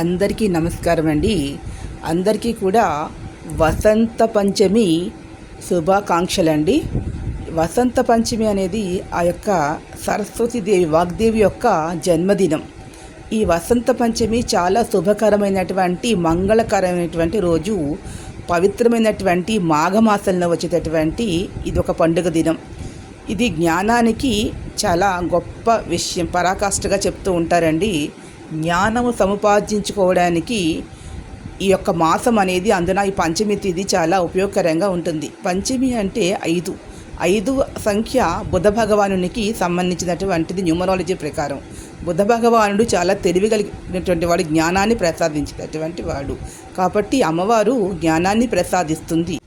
అందరికీ నమస్కారం అండి. అందరికీ కూడా వసంత పంచమి శుభాకాంక్షలండి వసంత పంచమి అనేది ఆ యొక్క సరస్వతీదేవి వాగ్దేవి యొక్క జన్మదినం. ఈ వసంత పంచమి చాలా శుభకరమైనటువంటి మంగళకరమైనటువంటి రోజు పవిత్రమైనటువంటి మాఘమాసంలో వచ్చేటటువంటి ఇది ఒక పండుగ దినం. ఇది జ్ఞానానికి చాలా గొప్ప విషయం పరాకాష్ఠగా చెప్తూ ఉంటారండి. జ్ఞానము సముపార్జించుకోవడానికి ఈ యొక్క మాసం అనేది అందున ఈ పంచమి తిథి చాలా ఉపయోగకరంగా ఉంటుంది. పంచమి అంటే ఐదు. ఐదు సంఖ్య బుధ భగవానునికి సంబంధించినటువంటిది న్యూమరాలజీ ప్రకారం. బుధ భగవానుడు చాలా తెలివి కలిగినటువంటి వాడు జ్ఞానాన్ని ప్రసాదించినటువంటి వాడు. కాబట్టి అమ్మవారు జ్ఞానాన్ని ప్రసాదిస్తుంది.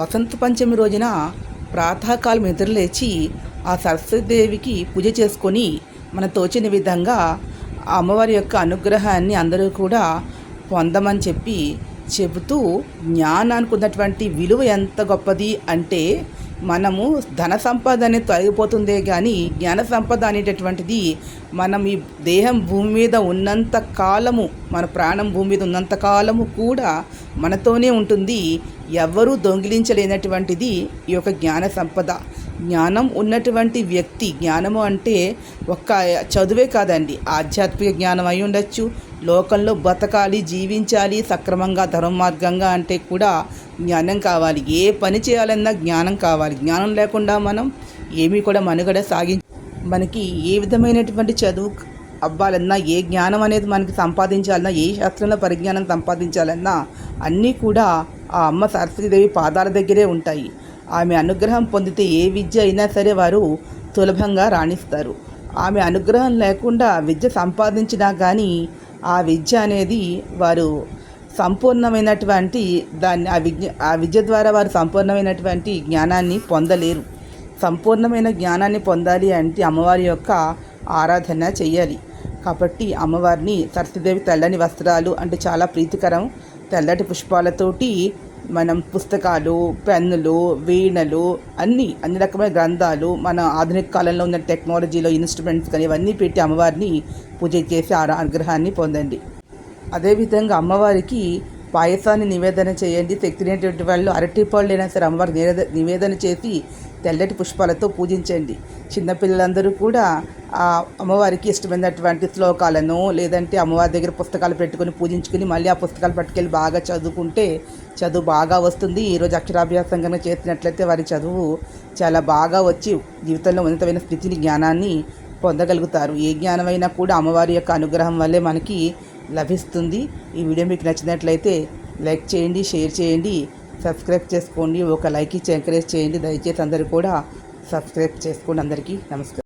వసంత పంచమి రోజున ప్రాతకాలం నిద్రలేచి ఆ సరస్వతీదేవికి పూజ చేసుకొని మన తోచిన విధంగా అమ్మవారి యొక్క అనుగ్రహాన్ని అందరూ కూడా పొందమని చెప్పి చెబుతూ జ్ఞానానికి ఉన్నటువంటి విలువ ఎంత గొప్పది అంటే మనము ధన సంపద అనేది తొలగిపోతుందే కానీ జ్ఞాన సంపద అనేటటువంటిది మనం ఈ దేహం భూమి మీద ఉన్నంత కాలము మన ప్రాణం భూమి మీద ఉన్నంత కాలము కూడా మనతోనే ఉంటుంది. ఎవ్వరూ దొంగిలించలేనటువంటిది ఈ యొక్క జ్ఞాన సంపద. జ్ఞానం ఉన్నటువంటి వ్యక్తి జ్ఞానము అంటే ఒక్క చదువే కాదండి. ఆధ్యాత్మిక జ్ఞానం అయి ఉండొచ్చు. లోకంలో బతకాలి జీవించాలి సక్రమంగా ధర్మ మార్గంగా అంటే కూడా జ్ఞానం కావాలి. ఏ పని చేయాలన్నా జ్ఞానం కావాలి. జ్ఞానం లేకుండా మనం ఏమీ కూడా మనుగడ సాగి మనకి ఏ విధమైనటువంటి చదువు అవ్వాలన్నా ఏ జ్ఞానం అనేది మనకి సంపాదించాలన్నా ఏ శాస్త్రంలో పరిజ్ఞానం సంపాదించాలన్నా అన్నీ కూడా ఆ అమ్మ సరస్వతీదేవి పాదాల దగ్గరే ఉంటాయి. ఆమె అనుగ్రహం పొందితే ఏ విద్య అయినా సరే వారు సులభంగా రాణిస్తారు. ఆమె అనుగ్రహం లేకుండా విద్య సంపాదించినా కానీ ఆ విద్య అనేది వారు సంపూర్ణమైనటువంటి దాన్ని ఆ విద్య ఆ విద్య ద్వారా వారు సంపూర్ణమైనటువంటి జ్ఞానాన్ని పొందలేరు. సంపూర్ణమైన జ్ఞానాన్ని పొందాలి అంటే అమ్మవారి యొక్క ఆరాధన చేయాలి. కాబట్టి అమ్మవారిని సరస్వదేవి తెల్లని వస్త్రాలు అంటే చాలా ప్రీతికరం. తెల్లటి పుష్పాలతోటి మనం పుస్తకాలు పెన్నులు వీణలు అన్నీ అన్ని రకమైన గ్రంథాలు మన ఆధునిక కాలంలో ఉన్న టెక్నాలజీలో ఇన్స్ట్రుమెంట్స్ కానీ ఇవన్నీ పెట్టి అమ్మవారిని పూజ చేసి ఆ అనుగ్రహాన్ని పొందండి. అదేవిధంగా అమ్మవారికి పాయసాన్ని నివేదన చేయండి. శక్తినేటువంటి వాళ్ళు అరటి పళ్ళైనా సరే అమ్మవారికి నివేదన చేసి తెల్లటి పుష్పాలతో పూజించండి. చిన్నపిల్లలందరూ కూడా అమ్మవారికి ఇష్టమైనటువంటి శ్లోకాలను లేదంటే అమ్మవారి దగ్గర పుస్తకాలు పెట్టుకొని పూజించుకుని మళ్ళీ ఆ పుస్తకాలు పట్టుకెళ్ళి బాగా చదువుకుంటే చదువు బాగా వస్తుంది. ఈరోజు అక్షరాభ్యాసం కనుక చేసినట్లయితే వారి చదువు చాలా బాగా వచ్చి జీవితంలో ఉన్నతమైన స్థితిని జ్ఞానాన్ని పొందగలుగుతారు. ఏ జ్ఞానమైనా కూడా అమ్మవారి యొక్క అనుగ్రహం వల్లే మనకి లభిస్తుంది. ఈ వీడియో మీకు నచ్చినట్లయితే లైక్ చేయండి షేర్ చేయండి సబ్స్క్రైబ్ చేసుకోండి ఒక లైక్ ఇచ్చి ఎంకరేజ్ చేయండి. దయచేసి అందరూ కూడా సబ్స్క్రైబ్ చేసుకోండి. అందరికీ నమస్కారం.